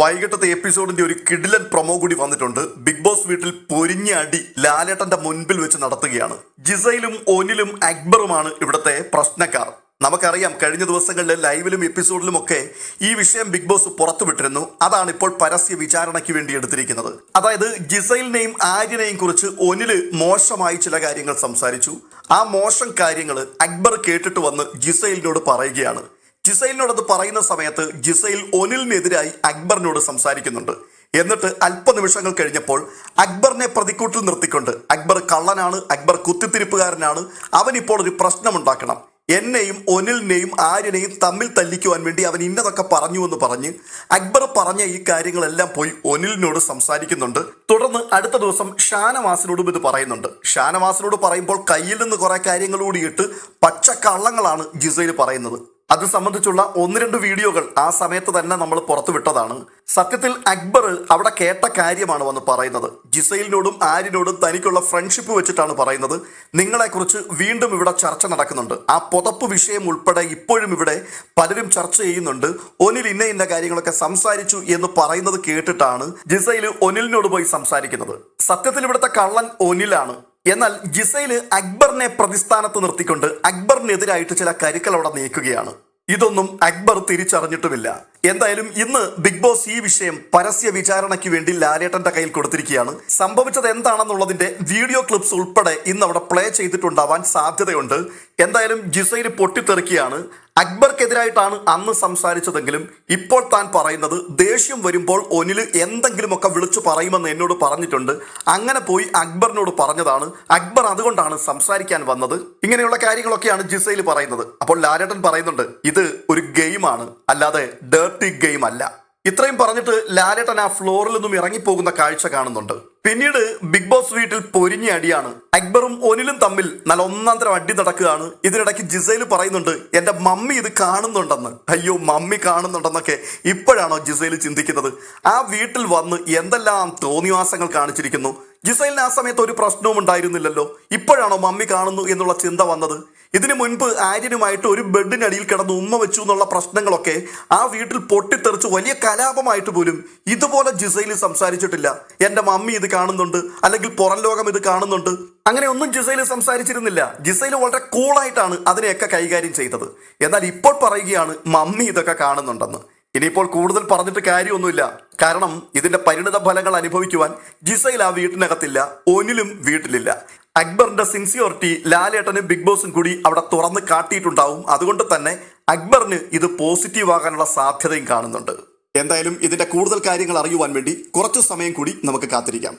വൈകിട്ടത്തെ എപ്പിസോഡിന്റെ ഒരു കിഡിലൻ പ്രൊമോ കൂടി വന്നിട്ടുണ്ട്. ബിഗ് ബോസ് വീട്ടിൽ പൊരിഞ്ഞ അടി ലാലേട്ടന്റെ മുൻപിൽ വെച്ച് നടത്തുകയാണ്. ജിസയിലും ഒനിലും അക്ബറുമാണ് ഇവിടുത്തെ പ്രശ്നക്കാർ. നമുക്കറിയാം കഴിഞ്ഞ ദിവസങ്ങളിലെ ലൈവിലും എപ്പിസോഡിലും ഒക്കെ ഈ വിഷയം ബിഗ് ബോസ് പുറത്തുവിട്ടിരുന്നു. അതാണ് ഇപ്പോൾ പരസ്യ വിചാരണയ്ക്ക് വേണ്ടി എടുത്തിരിക്കുന്നത്. അതായത് ജിസൈലിനെയും ആര്യനെയും കുറിച്ച് ഒനിൽ മോശമായി ചില കാര്യങ്ങൾ സംസാരിച്ചു. ആ മോശം കാര്യങ്ങൾ അക്ബർ കേട്ടിട്ട് വന്ന് ജിസൈലിനോട് പറയുകയാണ്. ജിസൈലിനോട് അത് പറയുന്ന സമയത്ത് ജിസൈൽ ഒനിലിനെതിരായി അക്ബറിനോട് സംസാരിക്കുന്നുണ്ട്. എന്നിട്ട് അല്പനിമിഷങ്ങൾ കഴിഞ്ഞപ്പോൾ അക്ബറിനെ പ്രതിക്കൂട്ടിൽ നിർത്തിക്കൊണ്ട് അക്ബർ കള്ളനാണ് അക്ബർ കുത്തിത്തിരിപ്പുകാരനാണ് അവൻ ഇപ്പോൾ ഒരു പ്രശ്നമുണ്ടാക്കണം. എന്നെയും ഒനിലിനെയും ആര്യനെയും തമ്മിൽ തല്ലിക്കുവാൻ വേണ്ടി അവൻ ഇന്നതൊക്കെ പറഞ്ഞു എന്ന് പറഞ്ഞ് അക്ബർ പറഞ്ഞ ഈ കാര്യങ്ങളെല്ലാം പോയി ഒനിലിനോട് സംസാരിക്കുന്നുണ്ട്. തുടർന്ന് അടുത്ത ദിവസം ഷാനവാസിനോടും ഇത് പറയുന്നുണ്ട്. ഷാനവാസിനോട് പറയുമ്പോൾ കയ്യിൽ നിന്ന് കുറെ കാര്യങ്ങൾ കൂടിയിട്ട് പച്ചക്കള്ളങ്ങളാണ് ജിസയിൽ പറയുന്നത്. അത് സംബന്ധിച്ചുള്ള ഒന്ന് രണ്ട് വീഡിയോകൾ ആ സമയത്ത് തന്നെ നമ്മൾ പുറത്തുവിട്ടതാണ് സത്യത്തിൽ അക്ബർ അവിടെ കേട്ട കാര്യമാണ് വന്ന് പറയുന്നത്. ജിസൈലിനോടും ആര്യനോടും തനിക്കുള്ള ഫ്രണ്ട്ഷിപ്പ് വെച്ചിട്ടാണ് പറയുന്നത്. നിങ്ങളെക്കുറിച്ച് വീണ്ടും ഇവിടെ ചർച്ച നടക്കുന്നുണ്ട്. ആ പുതപ്പ് വിഷയം ഉൾപ്പെടെ ഇപ്പോഴും ഇവിടെ പലരും ചർച്ച ചെയ്യുന്നുണ്ട്. ഒനിൽ ഇന്ന ഇന്ന കാര്യങ്ങളൊക്കെ സംസാരിച്ചു എന്ന് പറയുന്നത് കേട്ടിട്ടാണ് ജിസൈൽ ഒനിലിനോട് പോയി സംസാരിക്കുന്നത്. സത്യത്തിൽ ഇവിടുത്തെ കള്ളൻ ഒനിലാണ്. എന്നാൽ ജിസയിൽ അക്ബറിനെ പ്രതിസ്ഥാനത്ത് നിർത്തിക്കൊണ്ട് അക്ബറിനെതിരായിട്ട് ചില കരുക്കൾ അവിടെ നീക്കുകയാണ്. ഇതൊന്നും അക്ബർ തിരിച്ചറിഞ്ഞിട്ടുമില്ല. എന്തായാലും ഇന്ന് ബിഗ് ബോസ് ഈ വിഷയം പരസ്യ വിചാരണയ്ക്ക് വേണ്ടി ലാലേട്ടന്റെ കയ്യിൽ കൊടുത്തിരിക്കുകയാണ്. സംഭവിച്ചത് എന്താണെന്നുള്ളതിന്റെ വീഡിയോ ക്ലിപ്സ് ഉൾപ്പെടെ ഇന്ന് അവിടെ പ്ലേ ചെയ്തിട്ടുണ്ടാവാൻ സാധ്യതയുണ്ട്. എന്തായാലും ജിസൈൽ പൊട്ടിത്തെറിക്കുകയാണ്. അക്ബർക്കെതിരായിട്ടാണ് അന്ന് സംസാരിച്ചതെങ്കിലും ഇപ്പോൾ താൻ പറയുന്നത് ദേഷ്യം വരുമ്പോൾ ഒനിൽ എന്തെങ്കിലുമൊക്കെ വിളിച്ചു പറയുമെന്ന് എന്നോട് പറഞ്ഞിട്ടുണ്ട്. അങ്ങനെ പോയി അക്ബറിനോട് പറഞ്ഞതാണ്. അക്ബർ അതുകൊണ്ടാണ് സംസാരിക്കാൻ വന്നത്. ഇങ്ങനെയുള്ള കാര്യങ്ങളൊക്കെയാണ് ജിസയിൽ പറയുന്നത്. അപ്പോൾ ലാലേട്ടൻ പറയുന്നുണ്ട് ഇത് ഒരു ഗെയിമാണ്. അല്ലാതെ ഡേർട്ടി ഗെയിം അല്ല ഇത്രയും പറഞ്ഞിട്ട് ലാലേട്ടൻ ആ ഫ്ലോറിൽ നിന്നും ഇറങ്ങിപ്പോകുന്ന കാഴ്ച കാണുന്നുണ്ട്. പിന്നീട് ബിഗ് ബോസ് വീട്ടിൽ പൊരിഞ്ഞ അടിയാണ്. അക്ബറും ഒനിലും തമ്മിൽ നല്ല ഒന്നാം തരം അടി നടക്കുകയാണ്. ഇതിനിടയ്ക്ക് ജിസൈൽ പറയുന്നുണ്ട് എന്റെ മമ്മി ഇത് കാണുന്നുണ്ടെന്ന്. അയ്യോ മമ്മി കാണുന്നുണ്ടെന്നൊക്കെ ഇപ്പോഴാണോ ജിസൈൽ ചിന്തിക്കുന്നത്? ആ വീട്ടിൽ വന്ന് എന്തെല്ലാം തോന്നിവാസങ്ങൾ കാണിച്ചിരിക്കുന്നു. ജിസൈലിന് ആ സമയത്ത് ഒരു പ്രശ്നവും ഉണ്ടായിരുന്നില്ലല്ലോ. ഇപ്പോഴാണോ മമ്മി കാണുന്നു എന്നുള്ള ചിന്ത വന്നത്? ഇതിനു മുൻപ് ആര്യനുമായിട്ട് ഒരു ബെഡിനടിയിൽ കിടന്ന് ഉമ്മ വെച്ചു എന്നുള്ള പ്രശ്നങ്ങളൊക്കെ ആ വീട്ടിൽ പൊട്ടിത്തെറിച്ച് വലിയ കലാപമായിട്ട് പോലും ഇതുപോലെ ജിസൈൽ സംസാരിച്ചിട്ടില്ല. എന്റെ മമ്മി ഇത് കാണുന്നുണ്ട് അല്ലെങ്കിൽ പുറം ലോകം ഇത് കാണുന്നുണ്ട്. അങ്ങനെ ഒന്നും ജിസൈൽ സംസാരിച്ചിരുന്നില്ല. ജിസൈൽ വളരെ കൂളായിട്ടാണ് അതിനെയൊക്കെ കൈകാര്യം ചെയ്തത്. എന്നാൽ ഇപ്പോൾ പറയുകയാണ് മമ്മി ഇതൊക്കെ കാണുന്നുണ്ടെന്ന്. ഇനിയിപ്പോൾ കൂടുതൽ പറഞ്ഞിട്ട് കാര്യമൊന്നുമില്ല. കാരണം ഇതിന്റെ പരിണിത ഫലങ്ങൾ അനുഭവിക്കുവാൻ ജിസൈൽ ആ വീട്ടിനകത്തില്ല ഒനിലും വീട്ടിലില്ല. അക്ബറിന്റെ സിൻസിയോറിറ്റി ലാലേട്ടനും ബിഗ് ബോസും കൂടി അവിടെ തുറന്ന് കാട്ടിയിട്ടുണ്ടാവും. അതുകൊണ്ട് തന്നെ അക്ബറിന് ഇത് പോസിറ്റീവ് ആകാനുള്ള സാധ്യതയും കാണുന്നുണ്ട്. എന്തായാലും ഇതിന്റെ കൂടുതൽ കാര്യങ്ങൾ അറിയുവാൻ വേണ്ടി കുറച്ചു സമയം കൂടി നമുക്ക് കാത്തിരിക്കാം.